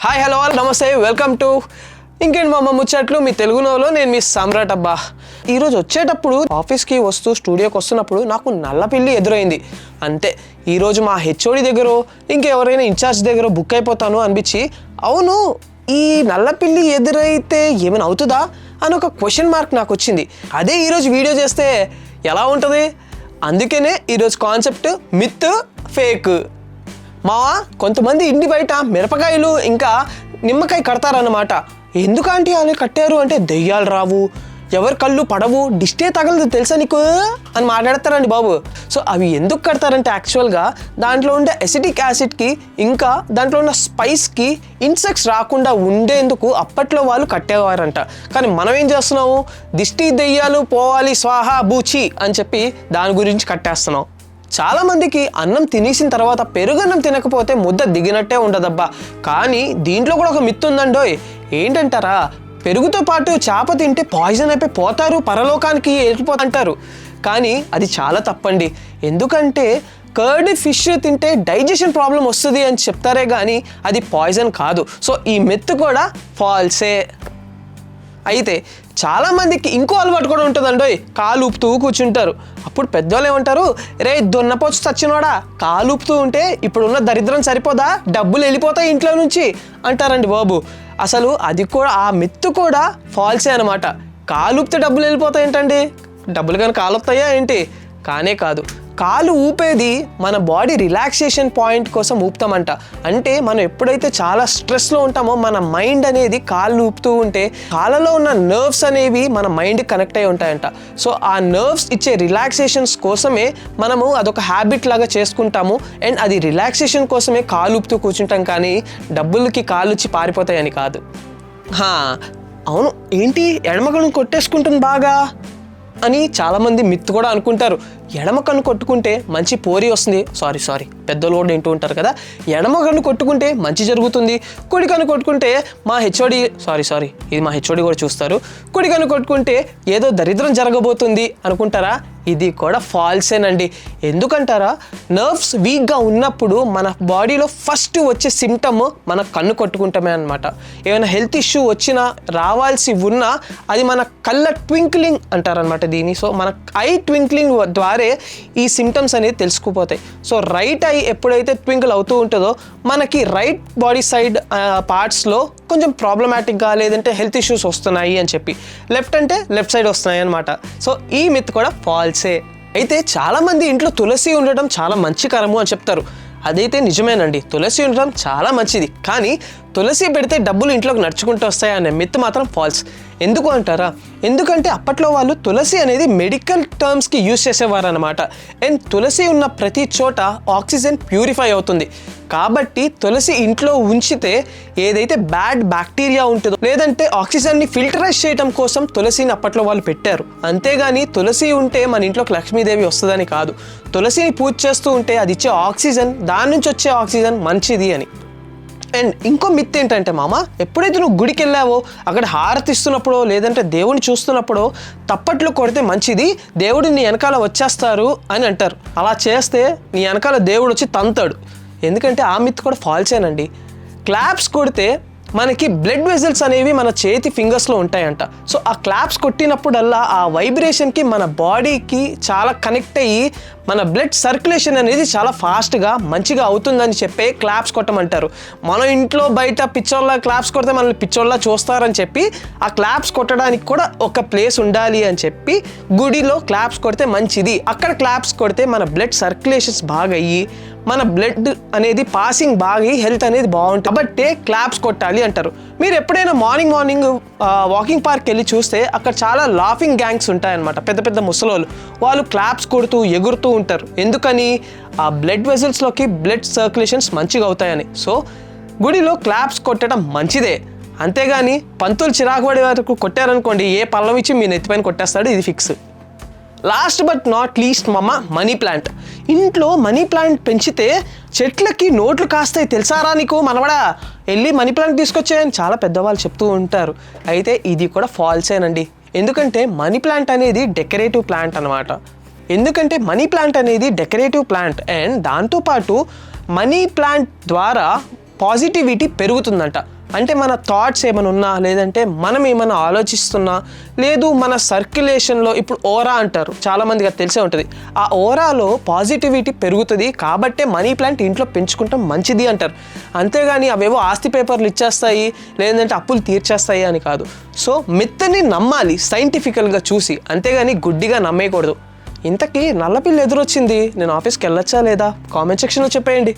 hi hello namaste welcome to ఇంకేంటి మా అమ్మ ముచ్చట్లు? మీ తెలుగు నోలో నేను మీ సమ్రాట్ అబ్బా. ఈరోజు వచ్చేటప్పుడు ఆఫీస్కి వస్తూ స్టూడియోకి వస్తున్నప్పుడు నాకు నల్ల పిల్లి ఎదురైంది. అంతే. ఈరోజు మా హెచ్ఓడి దగ్గర ఇంకెవరైనా ఇన్ఛార్జ్ దగ్గర బుక్ అయిపోతాను అనిపించి అవును ఈ నల్లపిల్లి ఎదురైతే ఏమైనా అవుతుందా? అని ఒక క్వశ్చన్ మార్క్ నాకు వచ్చింది. అదే ఈరోజు వీడియో చేస్తే ఎలా ఉంటుంది? అందుకనే ఈరోజు కాన్సెప్ట్ మిత్ ఫేక్. మావా కొంతమంది ఇంటి బయట మిరపకాయలు ఇంకా నిమ్మకాయ కడతారన్నమాట. ఎందుకంటే వాళ్ళు కట్టారు అంటే దెయ్యాలు రావు ఎవరి కళ్ళు పడవు డిస్టే తగలదు తెలుసా నీకు? అని మాట్లాడతారండి బాబు. సో అవి ఎందుకు కడతారంటే యాక్చువల్గా దాంట్లో ఉండే ఎసిటిక్ యాసిడ్కి ఇంకా దాంట్లో ఉన్న స్పైస్కి ఇన్సెక్ట్స్ రాకుండా ఉండేందుకు అప్పట్లో వాళ్ళు కట్టేవారంట. కానీ మనం ఏం చేస్తున్నాము? దిష్టి దెయ్యాలు పోవాలి స్వాహా బూచి అని చెప్పి దాని గురించి కట్టేస్తున్నాం. చాలా మందికి అన్నం తినేసిన తర్వాత పెరుగన్నం తినకపోతే ముద్ద దిగినట్టే ఉండదబ్బా. కానీ దీంట్లో కూడా ఒక మిత్తు ఉందండోయ్. ఏంటంటారా? పెరుగుతో పాటు చేప తింటే పాయిజన్ అయిపోయి పోతారు పరలోకానికి వెళ్ళిపోతాంటారు కానీ అది చాలా తప్పండి. ఎందుకంటే కర్డ్ ఫిష్ తింటే డైజెషన్ ప్రాబ్లం వస్తుంది అని చెప్తారే కానీ అది పాయిజన్ కాదు. సో ఈ మెత్తు కూడా ఫాల్సే. అయితే చాలామందికి ఇంకో అలవాటు కూడా ఉంటుందండో. కాలు ఊపుతూ కూర్చుంటారు. అప్పుడు పెద్దోళ్ళు ఏమంటారు? రే దున్నపోచు చచ్చినోడా కాలు ఊపుతూ ఉంటే ఇప్పుడున్న దరిద్రం సరిపోదా? డబ్బులు వెళ్ళిపోతాయి ఇంట్లో నుంచి. అంటారండి బాబు. అసలు అది కూడా ఆ మిత్తు కూడా ఫాల్సే అనమాట కాలు ఊపితే డబ్బులు వెళ్ళిపోతాయి ఏంటండి? డబ్బులు కానీ కాలు వస్తాయా ఏంటి? కానే కాదు. కాలు ఊపేది మన బాడీ రిలాక్సేషన్ పాయింట్ కోసం ఊపుతామంట. అంటే మనం ఎప్పుడైతే చాలా స్ట్రెస్లో ఉంటామో మన మైండ్ అనేది కాళ్ళు ఊపుతూ ఉంటే కాళ్ళలో ఉన్న నర్వ్స్ అనేవి మన మైండ్ కనెక్ట్ అయి ఉంటాయంట. సో ఆ నర్వ్స్ ఇచ్చే రిలాక్సేషన్స్ కోసమే మనము అదొక హ్యాబిట్ లాగా చేసుకుంటాము. అండ్ అది రిలాక్సేషన్ కోసమే కాలు ఊపుతూ కూర్చుంటాం కానీ డబ్బులకి కాలుచ్చి పారిపోతాయని కాదు. హా, అవును. ఏంటి? ఎడమగలను కొట్టేసుకుంటుంది బాగా? అని చాలామంది మిత్తు కూడా అనుకుంటారు. ఎడమ కన్ను కొట్టుకుంటే మంచి పోరి వస్తుంది. సారీ సారీ పెద్దలు కూడా వింటూ ఉంటారు కదా. ఎడమ కన్ను కొట్టుకుంటే మంచి జరుగుతుంది. కుడి కన్ను కొట్టుకుంటే మా హెచ్ఓడి సారీ సారీ ఇది మా హెచ్ఓడి కూడా చూస్తారు. కుడి కన్ను కొట్టుకుంటే ఏదో దరిద్రం జరగబోతుంది అనుకుంటారా? ఇది కూడా ఫాల్సేనండి. ఎందుకంటారా? నర్వ్స్ వీక్గా ఉన్నప్పుడు మన బాడీలో ఫస్ట్ వచ్చే సిమ్టమ్ మన కన్ను కొట్టుకుంటామే అనమాట ఏమైనా హెల్త్ ఇష్యూ వచ్చినా రావాల్సి ఉన్నా అది మన కళ్ళ ట్వింక్లింగ్ అంటారనమాట దీన్ని. సో మన ఐ ట్వింక్లింగ్ ద్వారే ఈ సిమ్టమ్స్ అనేది తెలుసుకుపోతాయి. సో రైట్ ఐ ఎప్పుడైతే ట్వింకిల్ అవుతూ ఉంటుందో మనకి రైట్ బాడీ సైడ్ పార్ట్స్లో కొంచెం ప్రాబ్లమాటిక్గా లేదంటే హెల్త్ ఇష్యూస్ వస్తున్నాయి అని చెప్పి. లెఫ్ట్ అంటే లెఫ్ట్ సైడ్ వస్తున్నాయి అనమాట సో ఈ మిత్ కూడా ఫాల్స్. అయితే చాలామంది ఇంట్లో తులసి ఉండడం చాలా మంచి కరము అని చెప్తారు. అదైతే నిజమేనండి. తులసి ఉండడం చాలా మంచిది. కానీ తులసి పెడితే డబ్బులు ఇంట్లోకి నడుచుకుంటూ వస్తాయి అనే మిత్ మాత్రం ఫాల్స్ ఎందుకు అంటారా? ఎందుకంటే అప్పట్లో వాళ్ళు తులసి అనేది మెడికల్ టర్మ్స్కి యూజ్ చేసేవారు అనమాట అండ్ తులసి ఉన్న ప్రతి చోట ఆక్సిజన్ ప్యూరిఫై అవుతుంది. కాబట్టి తులసి ఇంట్లో ఉంచితే ఏదైతే బ్యాడ్ బ్యాక్టీరియా ఉంటుందో లేదంటే ఆక్సిజన్ని ఫిల్టరైజ్ చేయడం కోసం తులసిని అప్పట్లో వాళ్ళు పెట్టారు. అంతేగాని తులసి ఉంటే మన ఇంట్లోకి లక్ష్మీదేవి వస్తుందని కాదు. తులసిని పూజ చేస్తూ ఉంటే అది ఇచ్చే ఆక్సిజన్ దాని నుంచి వచ్చే ఆక్సిజన్ మంచిది అని. అండ్ ఇంకో మిత్ ఏంటంటే మామ ఎప్పుడైతే నువ్వు గుడికి వెళ్ళావో అక్కడ హారతి ఇస్తున్నప్పుడో లేదంటే దేవుని చూస్తున్నప్పుడో తప్పట్లు కొడితే మంచిది దేవుడు నీ వెనకాల వచ్చేస్తారు అని అంటారు. అలా చేస్తే నీ వెనకాల దేవుడు వచ్చి తంతాడు. ఎందుకంటే ఆ మిత్ కూడా ఫాల్సేనండి క్లాప్స్ కొడితే మనకి బ్లడ్ వెజల్స్ అనేవి మన చేతి ఫింగర్స్లో ఉంటాయంట. సో ఆ క్లాప్స్ కొట్టినప్పుడల్లా ఆ వైబ్రేషన్కి మన బాడీకి చాలా కనెక్ట్ అయ్యి మన బ్లడ్ సర్క్యులేషన్ అనేది చాలా ఫాస్ట్గా మంచిగా అవుతుందని చెప్పే క్లాప్స్ కొట్టమంటారు. మన ఇంట్లో బయట పిచ్చోళ్ళ క్లాప్స్ కొడితే మనల్ని పిచ్చోళ్ళ చూస్తారని చెప్పి ఆ క్లాప్స్ కొట్టడానికి కూడా ఒక ప్లేస్ ఉండాలి అని చెప్పి గుడిలో క్లాప్స్ కొడితే మంచిది. అక్కడ క్లాప్స్ కొడితే మన బ్లడ్ సర్క్యులేషన్స్ బాగా అయ్యి మన బ్లడ్ అనేది పాసింగ్ బాగా హెల్త్ అనేది బాగుంటుంది. కాబట్టి క్లాప్స్ కొట్టాలి అంటారు. మీరు ఎప్పుడైనా మార్నింగ్ మార్నింగ్ వాకింగ్ పార్క్ వెళ్ళి చూస్తే అక్కడ చాలా లాఫింగ్ గ్యాంగ్స్ ఉంటాయన్నమాట. పెద్ద పెద్ద ముసలోళ్ళు. వాళ్ళు క్లాప్స్ కొడుతూ ఎగురుతూ ఉంటారు. ఎందుకని? ఆ బ్లడ్ వెజల్స్లోకి బ్లడ్ సర్క్యులేషన్స్ మంచిగా అవుతాయని. సో గుడిలో క్లాప్స్ కొట్టడం మంచిదే. అంతేగాని పంతులు చిరాకు పడే వరకు కొట్టారనుకోండి ఏ పళ్ళం ఇచ్చి మీ నెత్తిపైన కొట్టేస్తాడు ఇది fix. Last but not least మమ్మ మనీ ప్లాంట్. ఇంట్లో మనీ ప్లాంట్ పెంచితే చెట్లకి నోట్లు కాస్తాయి తెలుసారా నీకు? మనవడా వెళ్ళి మనీ ప్లాంట్ తీసుకొచ్చాయని చాలా పెద్దవాళ్ళు చెప్తూ ఉంటారు. అయితే ఇది కూడా ఫాల్సేనండి ఎందుకంటే మనీ ప్లాంట్ అనేది డెకరేటివ్ ప్లాంట్ అనమాట ఎందుకంటే మనీ ప్లాంట్ అనేది డెకరేటివ్ ప్లాంట్ అండ్ దాంతోపాటు మనీ ప్లాంట్ ద్వారా పాజిటివిటీ పెరుగుతుందంట. అంటే మన థాట్స్ ఏమైనా ఉన్నా లేదంటే మనం ఏమైనా ఆలోచిస్తున్నా లేదు మన సర్క్యులేషన్లో ఇప్పుడు ఓరా అంటారు. చాలామందికి అది తెలిసే ఉంటుంది. ఆ ఓరాలో పాజిటివిటీ పెరుగుతుంది కాబట్టే మనీ ప్లాంట్ ఇంట్లో పెంచుకుంటాం మంచిది అంటారు. అంతేగాని అవేవో ఆస్తి పేపర్లు ఇచ్చేస్తాయి లేదంటే అప్పులు తీర్చేస్తాయి అని కాదు. సో మిత్తని నమ్మాలి సైంటిఫికల్గా చూసి అంతేగాని గుడ్డిగా నమ్మేయకూడదు. ఇంతకీ నల్లపిల్లి ఎదురొచ్చింది నేను ఆఫీస్కి వెళ్ళొచ్చా లేదా? కామెంట్ సెక్షన్లో చెప్పేయండి.